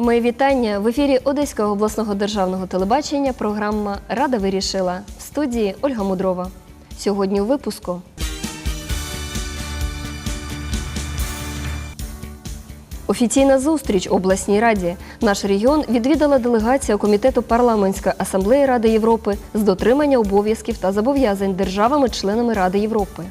Мої вітання в ефірі Одеського обласного державного телебачення. Програма Рада вирішила в студії Ольга Мудрова. Сьогодні у випуску. Офіційна зустріч обласній раді. Наш регіон відвідала делегація комітету парламентської асамблеї Ради Європи з дотримання обов'язків та зобов'язань державами-членами Ради Європи.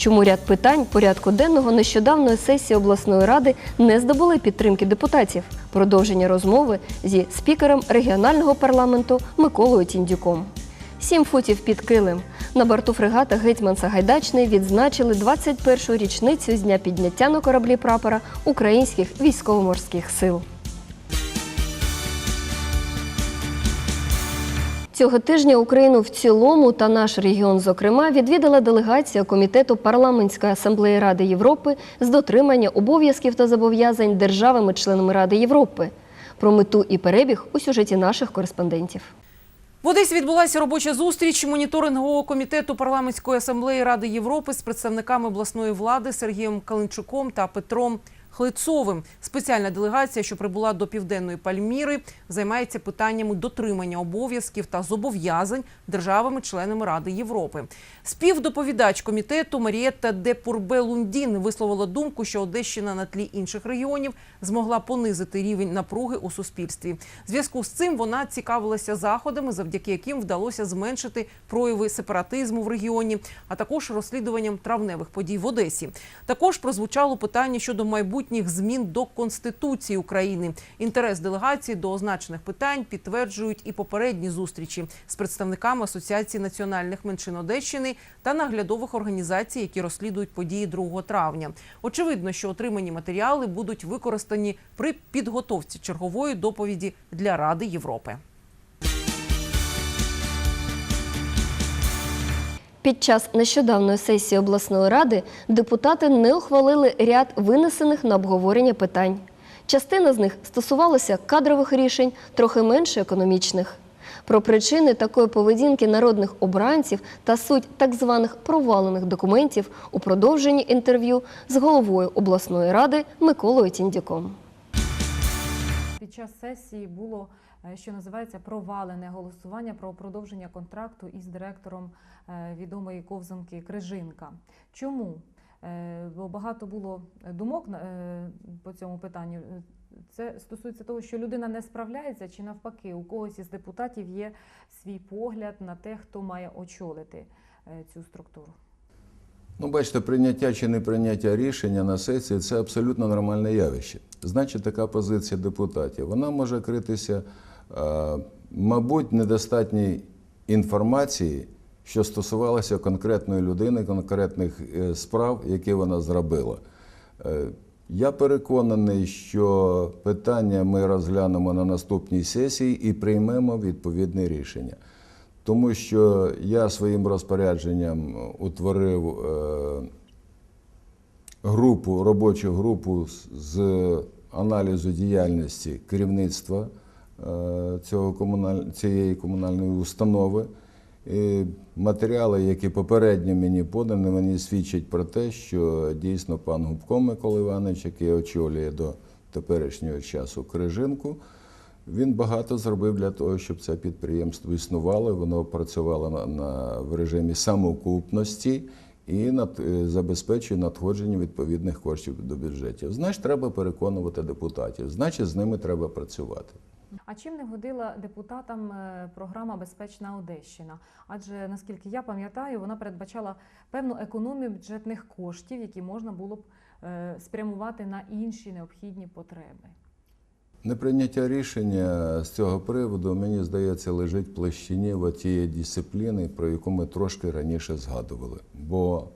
Чому ряд питань порядку денного нещодавної сесії обласної ради не здобули підтримки депутатів? Продовження розмови зі спікером регіонального парламенту Миколою Тіндюком. Сім футів під килим. На борту фрегата Гетьман Сагайдачний відзначили 21-ю річницю з дня підняття на кораблі прапора українських військово-морських сил. Цього тижня Україну в цілому та наш регіон, зокрема, відвідала делегація комітету парламентської асамблеї Ради Європи з дотримання обов'язків та зобов'язань державами-членами Ради Європи. Про мету і перебіг у сюжеті наших кореспондентів. В Одесі відбулася робоча зустріч моніторингового комітету парламентської асамблеї Ради Європи з представниками обласної влади Сергієм Калинчуком та Петром Хлицовим. Спеціальна делегація, що прибула до південної Пальміри, займається питаннями дотримання обов'язків та зобов'язань державами-членами Ради Європи. Співдоповідач комітету Марієтта Депурбе Лундін висловила думку, що Одещина на тлі інших регіонів змогла понизити рівень напруги у суспільстві. Зв'язку з цим вона цікавилася заходами, завдяки яким вдалося зменшити прояви сепаратизму в регіоні, а також розслідуванням травневих подій в Одесі. Також прозвучало питання щодо майбутніх змін до Конституції України. Інтерес делегації до означених питань підтверджують і попередні зустрічі з представниками Асоціації національних меншин Одещини та наглядових організацій, які розслідують події 2 травня. Очевидно, що отримані матеріали будуть використані при підготовці чергової доповіді для Ради Європи. Під час нещодавної сесії обласної ради депутати не ухвалили ряд винесених на обговорення питань. Частина з них стосувалася кадрових рішень, трохи менше економічних. Про причини такої поведінки народних обранців та суть так званих провалених документів у продовженні інтерв'ю з головою обласної ради Миколою Тіндюком. Під час сесії було, що називається, провалене голосування про продовження контракту із директором е, відомої ковзанки Крижинка. Чому? Е, Бо багато було думок е, по цьому питанню. Е, Це стосується того, що людина не справляється, чи навпаки, у когось із депутатів є свій погляд на те, хто має очолити е, цю структуру. Ну, бачите, прийняття чи неприйняття рішення на сесії це абсолютно нормальне явище. Значить, така позиція депутатів. Вона може критися, е, мабуть, недостатньої інформації, що стосувалося конкретної людини, конкретних е, справ, які вона зробила. Е, Я переконаний, що питання ми розглянемо на наступній сесії і приймемо відповідне рішення. Тому що я своїм розпорядженням утворив е, групу, робочу групу з- аналізу діяльності керівництва е, цього комуналь... цієї комунальної установи. І матеріали, які попередньо мені подані, вони свідчать про те, що дійсно пан Губко Микола Іванович, який очолює до теперішнього часу Крижинку, він багато зробив для того, щоб це підприємство існувало, воно працювало на, на в режимі самоокупності і над, е, забезпечує надходження відповідних коштів до бюджетів. Значить, треба переконувати депутатів, значить, з ними треба працювати. А чим не годила депутатам е, програма Безпечна Одещина? Адже наскільки я пам'ятаю, вона передбачала певну економію бюджетних коштів, які можна було б е, спрямувати на інші необхідні потреби. Неприйняття рішення з цього приводу, мені здається, лежить в площині тієї дисципліни, про яку ми трошки раніше згадували. Бо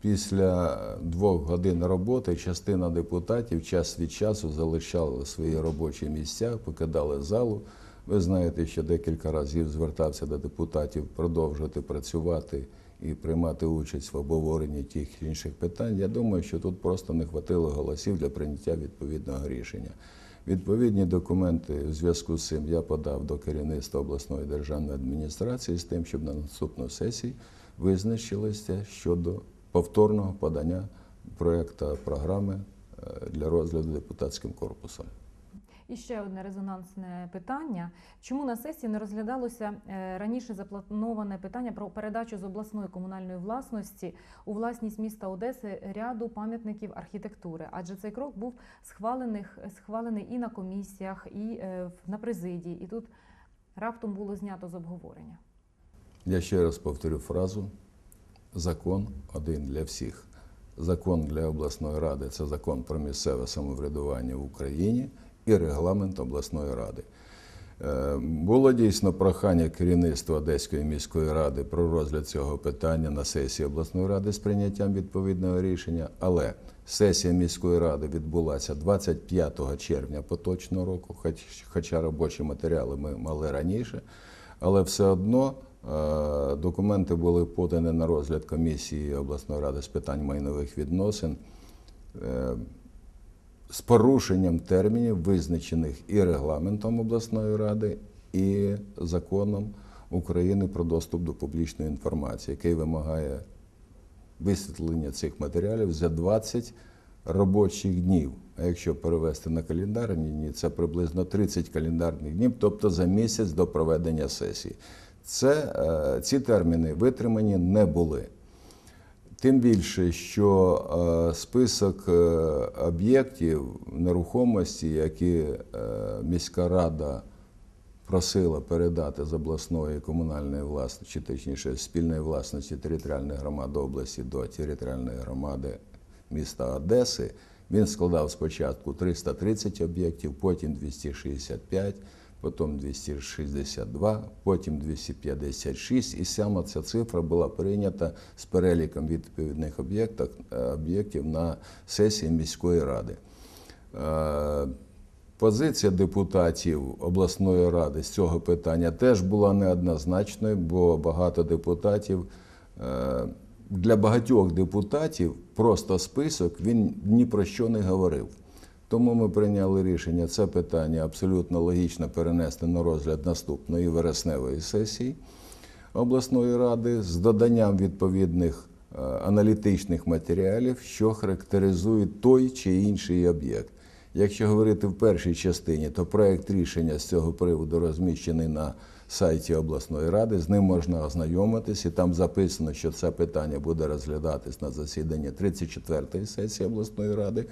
після двох годин роботи частина депутатів час від часу залишали свої робочі місця, покидали залу. Ви знаєте, що декілька разів звертався до депутатів продовжувати працювати і приймати участь в обговоренні тих інших питань. Я думаю, що тут просто не хватило голосів для прийняття відповідного рішення. Відповідні документи в зв'язку з цим я подав до керівництва обласної державної адміністрації з тим, щоб на наступну сесію визначилися щодо повторного подання проекту програми е, для розгляду депутатським корпусом. І ще одне резонансне питання: чому на сесії не розглядалося е, раніше заплановане питання про передачу з обласної комунальної власності у власність міста Одеси ряду пам'ятників архітектури? Адже цей крок був схвалених схвалений і на комісіях, і е, на президії, і тут раптом було знято з обговорення. Я ще раз повторю фразу: закон один для всіх. Закон для обласної ради це закон про місцеве самоврядування в Україні і регламент обласної ради. Е, Було дійсно прохання керівництва Одеської міської ради про розгляд цього питання на сесії обласної ради з прийняттям відповідного рішення, але сесія міської ради відбулася 25 червня поточного року, хоч- хоча робочі матеріали ми мали раніше, але все одно документи були подані на розгляд комісії обласної ради з питань майнових відносин. е, з порушенням термінів, визначених і регламентом обласної ради, і законом України про доступ до публічної інформації, який вимагає висвітлення цих матеріалів за 20 робочих днів. А якщо перевести на календарні дні, це приблизно 30 календарних днів, тобто за місяць до проведення сесії. Це, е, ці терміни витримані не були. Тим більше, що е, список е, об'єктів нерухомості, які міська рада просила передати з обласної комунальної власності, чи точніше спільної власності територіальної громади області до територіальної громади міста Одеси, він складав спочатку 330 об'єктів, потім 265, потім 262, потім 256. І саме ця цифра була прийнята з переліком відповідних об'єктів, об'єктів на сесії міської ради. Е, Позиція депутатів обласної ради з цього питання теж була неоднозначною, бо багато депутатів е, для багатьох депутатів просто список він ні про що не говорив. Тому ми прийняли рішення це питання абсолютно логічно перенести на розгляд наступної вересневої сесії обласної ради з доданням відповідних е, аналітичних матеріалів, що характеризують той чи інший об'єкт. Якщо говорити в першій частині, то проект рішення з цього приводу розміщений на сайті обласної ради. З ним можна ознайомитись, і там записано, що це питання буде розглядатись на засіданні 34-ї сесії обласної ради.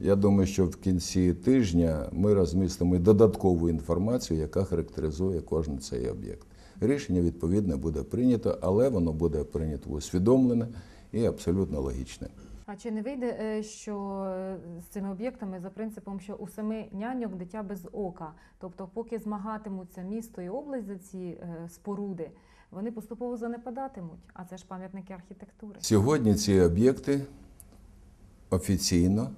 Я думаю, що в кінці тижня ми розмістимо додаткову інформацію, яка характеризує кожен цей об'єкт. Рішення відповідне буде прийнято, але воно буде прийнято усвідомлене і абсолютно логічне. А чи не вийде, е, що е, з цими об'єктами за принципом, що у семи няньок дитя без ока? Тобто, поки змагатимуться місто і область за ці е, споруди, вони поступово занепадатимуть, а це ж пам'ятники архітектури. Сьогодні ці об'єкти офіційно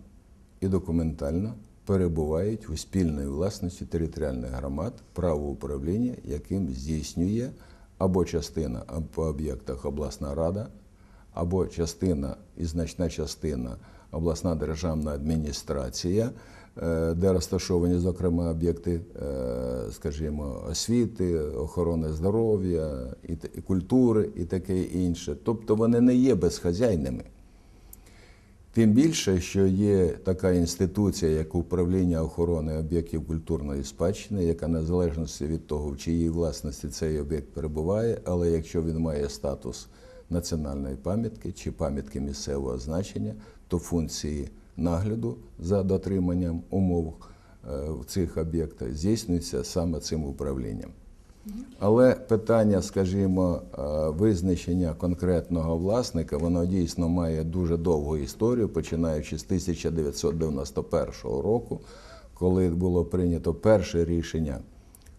і документально перебувають у спільної власності територіальних громад, право управління, яким здійснює або частина по об'єктах обласна рада, або частина і значна частина обласна державна адміністрація, е, де розташовані, зокрема, об'єкти, е, скажімо, освіти, охорони здоров'я, і культури і таке інше. Тобто вони не є безхазяйними. Тим більше, що є така інституція, як управління охорони об'єктів культурної спадщини, яка незалежно від того, в чиїй власності цей об'єкт перебуває, але якщо він має статус національної пам'ятки чи пам'ятки місцевого значення, то функції нагляду за дотриманням умов е, в цих об'єктах здійснюються саме цим управлінням. Але питання, скажімо, е, визначення конкретного власника, воно дійсно має дуже довгу історію, починаючи з 1991 року, коли було прийнято перше рішення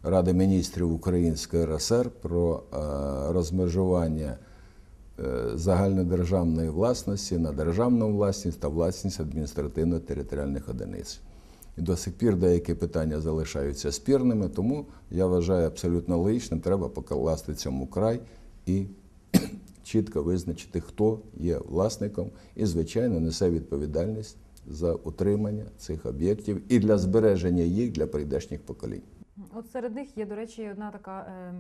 Ради міністрів Української РСР про е, розмежування е, загальнодержавної власності на державну власність та власність адміністративно-територіальних одиниць. І до сих пір деякі питання залишаються спірними, тому я вважаю абсолютно логічним, треба покласти цьому край і чітко визначити, хто є власником, і, звичайно, несе відповідальність за утримання цих об'єктів і для збереження їх для прийдешніх поколінь. От серед них є, до речі, одна така е,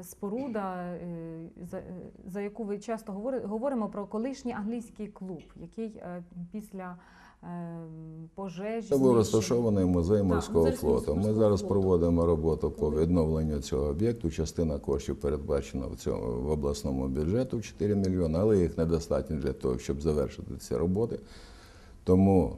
е, споруда, е, за, е, за яку ви часто говори- говоримо про колишній англійський клуб, який е, після пожежі. Це був розташований музей морського зараз флоту. Ми зараз флоту. проводимо роботу по відновленню цього об'єкту. Частина коштів передбачена в цьому в обласному бюджету 4 мільйони, але їх недостатньо для того, щоб завершити ці роботи. Тому,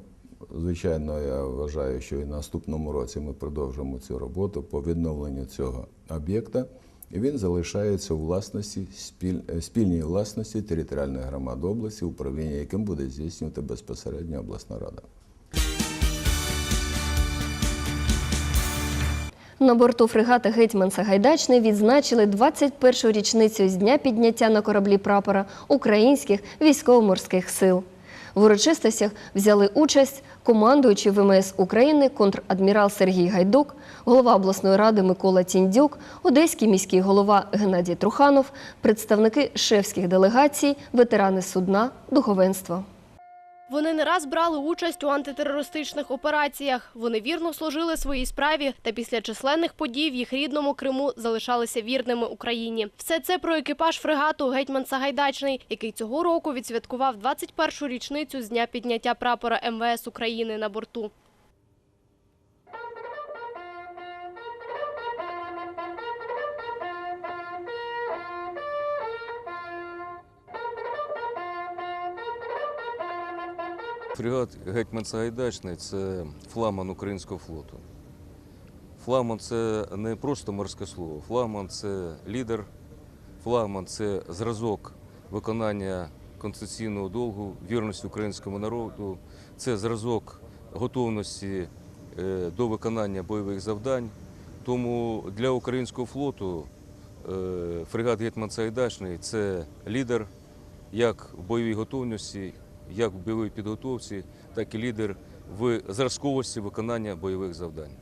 звичайно, я вважаю, що і наступному році ми продовжимо цю роботу по відновленню цього об'єкта. Він залишається у власності спіль, е, спільній власності територіальної громади області, управління яким буде здійснювати безпосередньо обласна рада. На борту фрегата Гетьман Сагайдачний відзначили 21-ю річницю з дня підняття на кораблі прапора українських військово-морських сил. В урочистостях взяли участь командуючий ВМС України контрадмірал Сергій Гайдук, голова обласної ради Микола Тіндюк, одеський міський голова Геннадій Труханов, представники шефських делегацій, ветерани судна, духовенство. Вони не раз брали участь у антитерористичних операціях. Вони вірно служили своїй справі та після численних подій в їх рідному Криму залишалися вірними Україні. Все це про екіпаж фрегату Гетьман Сагайдачний, який цього року відсвяткував 21-ю річницю з дня підняття прапора МВС України на борту. Фрегат Гетьман Сагайдачний це флагман українського флоту. Флагман це не просто морське слово. Флагман це лідер, флагман це зразок виконання конституційного долгу, вірності українському народу, це зразок готовності е, до виконання бойових завдань. Тому для українського флоту е, фрегат Гетьман Сагайдачний це лідер як в бойовій готовності, як в бойовій підготовці, так і лідер в зразковості виконання бойових завдань.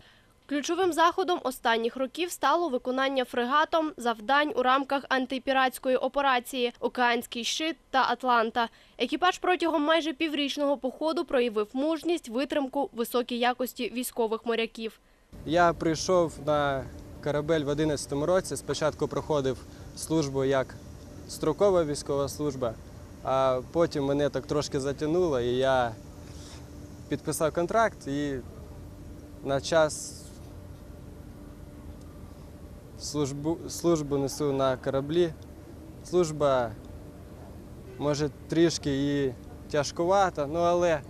Ключовим заходом останніх років стало виконання фрегатом завдань у рамках антипіратської операції Океанський щит та Атланта. Екіпаж протягом майже піврічного походу проявив мужність, витримку, високій якості військових моряків. Я прийшов на корабель в 2011 році. Спочатку проходив службу як строкова військова служба, а потім мене так трошки затягнуло, і я підписав контракт і на час службу, службу несу на кораблі. Служба може трішки і тяжкувата, ну але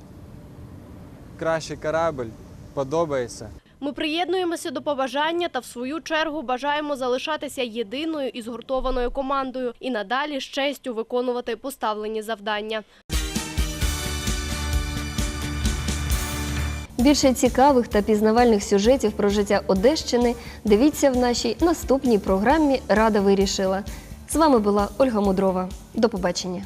кращий корабль подобається. Ми приєднуємося до побажання та в свою чергу бажаємо залишатися єдиною і згуртованою командою і надалі з честю виконувати поставлені завдання. Більше цікавих та пізнавальних сюжетів про життя Одещини дивіться в нашій наступній програмі Рада вирішила. З вами була Ольга Мудрова. До побачення.